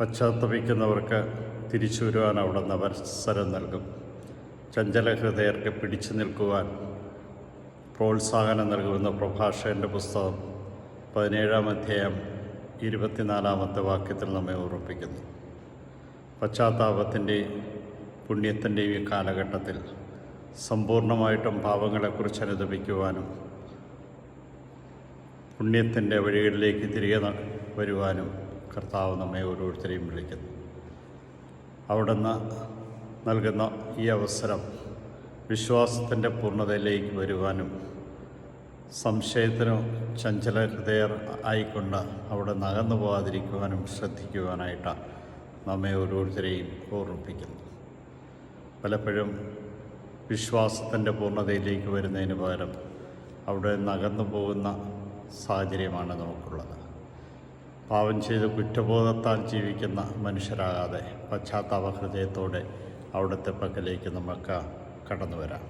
പശ്ചാത്തപിക്കുന്നവർക്ക് തിരിച്ചു വരുവാൻ അവിടുന്ന് അവസരം നൽകും. ചഞ്ചല ഹൃദയർക്ക് പിടിച്ചു നിൽക്കുവാൻ പ്രോത്സാഹനം നൽകുന്ന പ്രഭാഷകന്റെ പുസ്തകം പതിനേഴാം അധ്യായം ഇരുപത്തിനാലാമത്തെ വാക്യത്തിൽ നമ്മെ ഓർമ്മിപ്പിക്കുന്നു. പശ്ചാത്താപത്തിന്റെയും പുണ്യത്തിന്റെയും ഈ കാലഘട്ടത്തിൽ സമ്പൂർണമായിട്ടും പാവങ്ങളെക്കുറിച്ച് അനുദപിക്കുവാനും പുണ്യത്തിന്റെ വഴികളിലേക്ക് തിരികെ വരുവാനും കർത്താവ് നമ്മെ ഓരോരുത്തരെയും വിളിക്കുന്നു. അവിടുന്ന് നൽകുന്ന ഈ അവസരം വിശ്വാസത്തിന്റെ പൂർണതയിലേക്ക് വരുവാനും സംശയത്തിനോ ചഞ്ചല ഹൃദയർ ആയിക്കൊണ്ട് അവിടെ നകന്നു പോകാതിരിക്കുവാനും ശ്രദ്ധിക്കുവാനായിട്ടാണ് നമ്മെ ഓരോരുത്തരെയും ഓർമ്മിപ്പിക്കുന്നു. പലപ്പോഴും വിശ്വാസത്തിന്റെ പൂർണതയിലേക്ക് വരുന്നതിന് പകരം അവിടെ നകന്നു പോകുന്ന സാഹചര്യമാണ് നമുക്കുള്ളത്. പാവം ചെയ്ത് കുറ്റബോധത്താൽ ജീവിക്കുന്ന മനുഷ്യരാകാതെ പശ്ചാത്താപ ഹൃദയത്തോടെ അവിടുത്തെ പക്കലേക്ക് നമുക്ക് കടന്നു വരാം